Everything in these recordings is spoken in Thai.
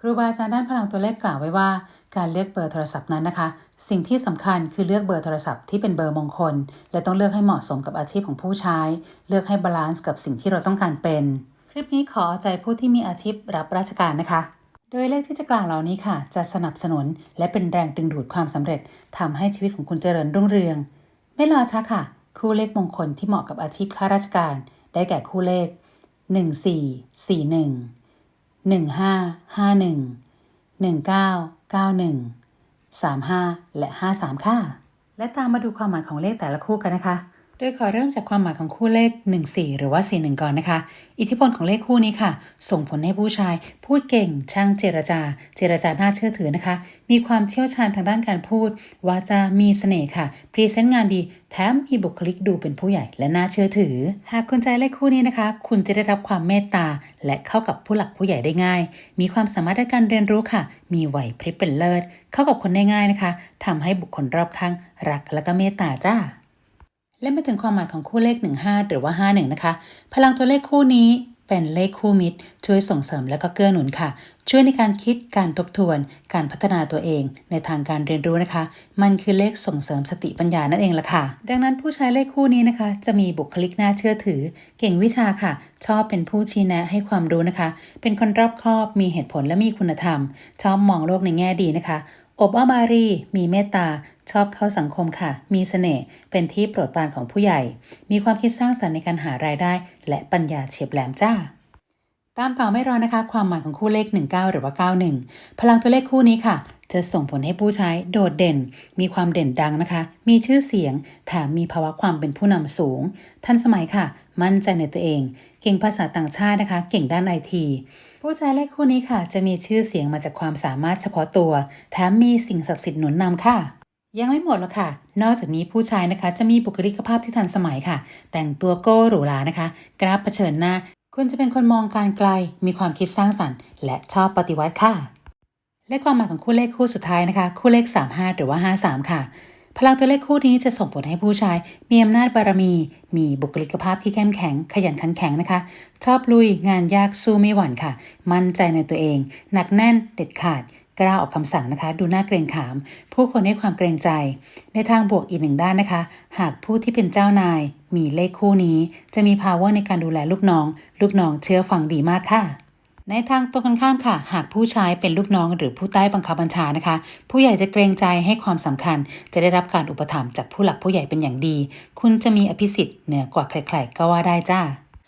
ครูบาอาจารย์ด้านพลังตัวเลขกล่าวไว้ว่า การเลือกเบอร์โทรศัพท์นั้นนะคะ สิ่งที่สำคัญคือเลือกเบอร์โทรศัพท์ที่เป็นเบอร์มงคล และต้องเลือกให้เหมาะสมกับอาชีพของผู้ใช้ เลือกให้บาลานซ์กับสิ่งที่เราต้องการเป็น คลิปนี้ขอใจผู้ที่มีอาชีพรับราชการนะคะ โดยเลขที่จะกล่าวเหล่านี้ค่ะ จะสนับสนุน และเป็นแรงดึงดูดความสำเร็จทำให้ชีวิตของคุณเจริญรุ่งเรือง ไม่รอช้าค่ะ คู่เลขมงคลที่เหมาะกับอาชีพข้าราชการ ได้แก่คู่เลข 1441 1551 1991 35 และ 53 ค่ะ และตามมาดูความหมายของเลขแต่ละคู่กันนะคะ โดยขอเริ่มจากความหมายของคู่เลข 14 หรือว่า 41 ก่อนนะคะ อิทธิพลของเลขคู่นี้ค่ะ ส่งผลให้ผู้ชาย พูดเก่ง ช่างเจรจา เจรจาน่าเชื่อถือนะคะ มีความเชี่ยวชาญทางด้านการพูด วาจา มีเสน่ห์ค่ะ พรีเซนต์งานดี แถมมีบุคลิกดูเป็นผู้ใหญ่และน่าเชื่อถือ หากคุณใจเลขคู่นี้นะคะ คุณจะได้รับความเมตตา และเข้ากับผู้หลักผู้ใหญ่ได้ง่าย มีความสามารถในการเรียนรู้ค่ะ มีไหวพริบเป็นเลิศ เข้ากับคนได้ง่ายนะคะทำให้บุคคลรอบข้างรักและก็เมตตาจ้า และมาถึงความหมายของคู่เลข 15 หรือว่า 51 นะคะ พลังตัวเลขคู่นี้เป็นเลขคู่มิตร ช่วยส่งเสริมและก็เกื้อหนุนค่ะ ช่วยในการคิดการทบทวน การพัฒนาตัวเอง ในทางการเรียนรู้นะคะ มันคือเลขส่งเสริมสติปัญญานั่นเองละค่ะ ดังนั้นผู้ใช้เลขคู่นี้นะคะ จะมีบุคลิกน่าเชื่อถือ เก่งวิชาค่ะ ชอบเป็นผู้ชี้แนะให้ความรู้นะคะ เป็นคนรอบคอบ มีเหตุผลและมีคุณธรรม ชอบมองโลกในแง่ดีนะคะอบอ้อมอารี มีเมตตา ชอบเข้าสังคมค่ะ มีเสน่ห์ เป็นที่โปรดปรานของผู้ใหญ่ มีความคิดสร้างสรรค์ในการหารายได้ และปัญญาเฉียบแหลมจ้า ตามต่อไม่รอนะคะ ความหมายของคู่เลข 19 หรือว่า 91 พลังตัวเลขคู่นี้ค่ะ จะส่งผลให้ผู้ใช้โดดเด่น มีความเด่นดังนะคะ มีชื่อเสียง แถมมีภาวะความเป็นผู้นำสูง ทันสมัยค่ะ มั่นใจในตัวเอง เก่งภาษาต่างชาตินะคะ เก่งด้านไอทีผู้ใช้เลขคู่นี้ค่ะ จะมีชื่อเสียงมาจากความสามารถเฉพาะตัว แถมมีสิ่งศักดิ์สิทธิ์หนุนนำค่ะ ยังไม่หมดหรอกค่ะ นอกจากนี้ผู้ชายนะคะจะมีบุคลิกภาพที่ทันสมัยค่ะ แต่งตัวโก้หรูหรานะคะกราฟเผชิญหน้า คุณจะเป็นคนมองการไกล มีความคิดสร้างสรรค์ และชอบปฏิวัติค่ะ และความหมายของคู่เลขคู่สุดท้ายนะคะ คู่เลข 35 หรือว่า 53 ค่ะ พลังตัวเลขคู่นี้จะส่งผลให้ผู้ชาย มีอำนาจบารมี มีบุคลิกภาพที่เข้มแข็ง ขยันขันแข็งนะคะ ชอบลุยงานยากสู้ไม่หวั่นค่ะ มั่นใจในตัวเอง หนักแน่นเด็ดขาด กล้าออกคำสั่งนะคะ ดูน่าเกรงขาม ผู้คนให้ความเกรงใจ ในทางบวกอีกหนึ่งด้านนะคะ หากผู้ที่เป็นเจ้านาย มีเลขคู่นี้ จะมี power ในการดูแลลูกน้อง ลูกน้องเชื่อฟังดีมากค่ะ ในทางตรงกันข้ามค่ะ หากผู้ใช้เป็นลูกน้องหรือผู้ใต้บังคับบัญชานะคะ ผู้ใหญ่จะเกรงใจให้ความสำคัญ จะได้รับการอุปถัมภ์จากผู้หลักผู้ใหญ่เป็นอย่างดี คุณจะมีอภิสิทธิ์เหนือกว่าใคร ๆ ก็ว่าได้จ้า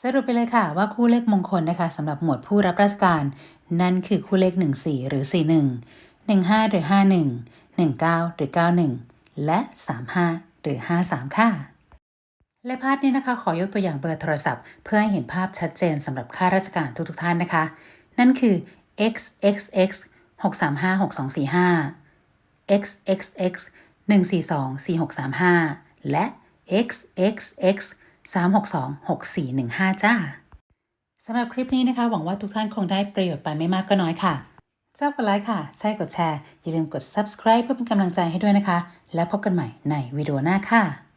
สรุปไปเลยค่ะว่าคู่เลขมงคลนะคะสำหรับหมวดผู้รับราชการ นั่นคือคู่เลข 14 หรือ 41 15 หรือ 51 19 หรือ 91 และ 35 หรือ 53 ค่ะ และพาร์ทนี้นะคะ ขอยกตัวอย่างเบอร์โทรศัพท์ เพื่อให้เห็นภาพชัดเจนสำหรับข้าราชการทุกๆท่านนะคะ นั่นคือ xxx 635 6245 xxx 142 4635 และ xxx 362 6415 จ้าสำหรับคลิปนี้นะคะ หวังว่าทุกท่านคงได้ประโยชน์ไปไม่มากก็น้อยค่ะชอบกดไลค์ค่ะ ใช่กดแชร์ อย่าลืมกด subscribe เพื่อเป็นกำลังใจให้ด้วยนะคะ และพบกันใหม่ในวิดีโอหน้าค่ะ